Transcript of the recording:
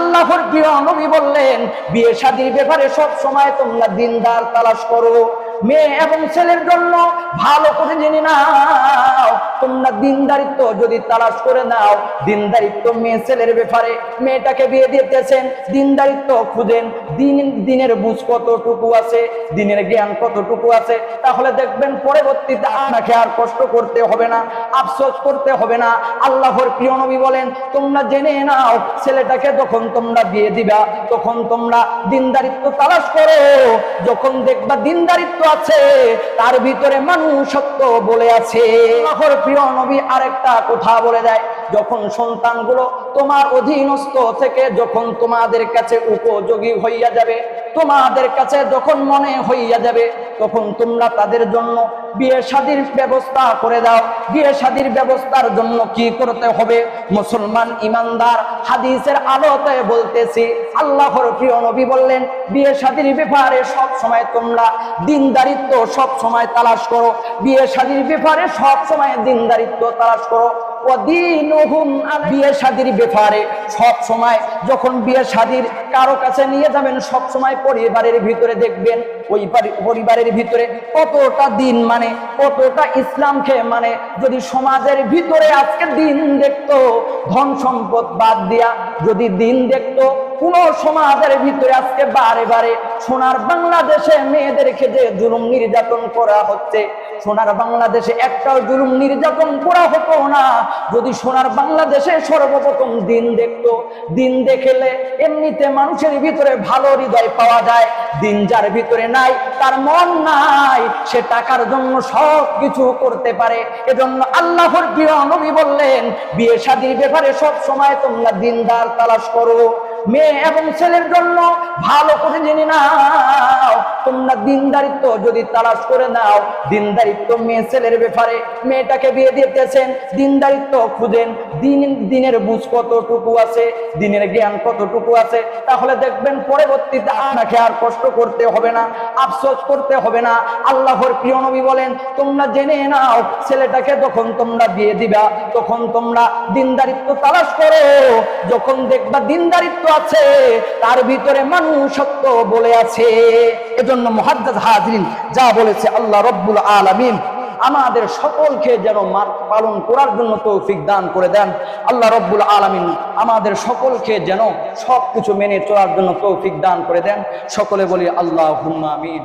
আল্লাহর প্রিয় নবী বললেন বিয়ে শাদীর ব্যাপারে সব সময় তোমরা দিনদার তালাশ করো। মেয়ে এবং ছেলের জন্য ভালো করে জেনে নাও। তোমরা দিনদারিত্ব যদি তালাশ করে নাও, দিনদারিত্ব মেয়ে ছেলের ব্যাপারে। মেয়েটাকে বিয়ে দিতেছেন, দিনদারিত্ব খুঁজেন, দিন, দিনের বুঝ কতটুকু আছে, দিনের জ্ঞান কতটুকু আছে। তাহলে দেখবেন পরবর্তীতে আপনাকে আর কষ্ট করতে হবে না, আফসোস করতে হবে না। আল্লাহর প্রিয় নবী বলেন, তোমরা জেনে নাও, ছেলেটাকে যখন তোমরা বিয়ে দিবা, তখন তোমরা দিনদারিত্ব তালাশ করো। যখন দেখবা দিনদারিত্ব আছে, তার ভিতরে মানুষত্ব বলে আছে। আল্লাহর প্রিয় নবী আরেকটা কথা বলে দেয়, যখন সন্তানগুলো তোমার অধীনস্থ থেকে যখন তোমাদের কাছে উপযোগী হইয়া যাবে তোমাদের কাছে যখন মনে হইয়া যাবে, তখন তোমরা তাদের জন্য বিয়ে শাদির ব্যবস্থা করে দাও। বিয়ে শাদির ব্যবস্থার জন্য কি করতে হবে? মুসলমান ইমানদার, হাদিসের আলোতে বলতেছি, আল্লাহর প্রিয় নবী বললেন, বিয়ে শাদির ব্যাপারে সব সময় তোমরা দিনদারিত্ব সব সময় তালাশ করো। বিয়ে শাদির ব্যাপারে সব সময় দিনদারিত্ব তালাশ করো। বিয়ে যখন বিয়ে কারও কাছে নিয়ে যাবেন পরিবারের ভিতরে দেখবেন পরিবারের ভিতরে কতটা দিন মানে কতটা ইসলামকে মানে যদি সমাজের ভিতরে আজকে দিন দেখতো, ধন সম্পদ বাদ দিয়া যদি দিন দেখতো, কোন সমাজের ভিতরে আজকে বারে বারে সোনার বাংলাদেশে মেয়েদেরকে যে জুলুম নির্যাতন করা হচ্ছে সোনার বাংলাদেশে একটাও জুলুম নির্যাতন করা হতো না। যদি সোনার বাংলাদেশে সর্বপ্রথম দিন দেখতো, দিন দেখলে এমনিতে মানুষের ভিতরে ভালো হৃদয় পাওয়া যায়। দিন যার ভিতরে নাই, তার মন নাই, সে টাকার জন্য সব কিছু করতে পারে। এজন্য আল্লাহর প্রিয় নবী বললেন, বিয়ে শাদীর ব্যাপারে সব সময় তোমরা দিনদার তালাশ করো। মেয়ে এবং ছেলের জন্য ভালো করে জেনে নাও। তোমরা দিনদারিত্ব যদি তালাশ করে নাও, দিনদারিত্ব মেয়ে ছেলের ব্যাপারে মেয়েটাকে বিয়ে দিতেছেন, দিনদারিত্ব খুঁজেন, দিন, দিনের বুঝ কতটুকু আছে, দিনের জ্ঞান কতটুকু আছে, তাহলে দেখবেন পরবর্তীতে আপনাকে আর কষ্ট করতে হবে না, আফসোস করতে হবে না। আল্লাহর প্রিয় নবী বলেন, তোমরা জেনে নাও, ছেলেটাকে যখন তোমরা বিয়ে দিবা, তখন তোমরা দিনদারিত্ব তালাশ করো। যখন দেখবা দিনদারিত্ব আছে, তার ভিতরে মানুষত্ব বলে আছে। এজন্য মহাদ্দাজ হাজরিন যা বলেছে আল্লাহ রব্বুল আলমিন, আমাদের সকলকে যেন পালন করার জন্য তৌফিক দান করে দেন। আল্লাহ রব্বুল আলমিন আমাদের সকলকে যেন সব কিছু মেনে চলার জন্য তৌফিক দান করে দেন। সকলে বলি আল্লাহ হুম্মা আমিন।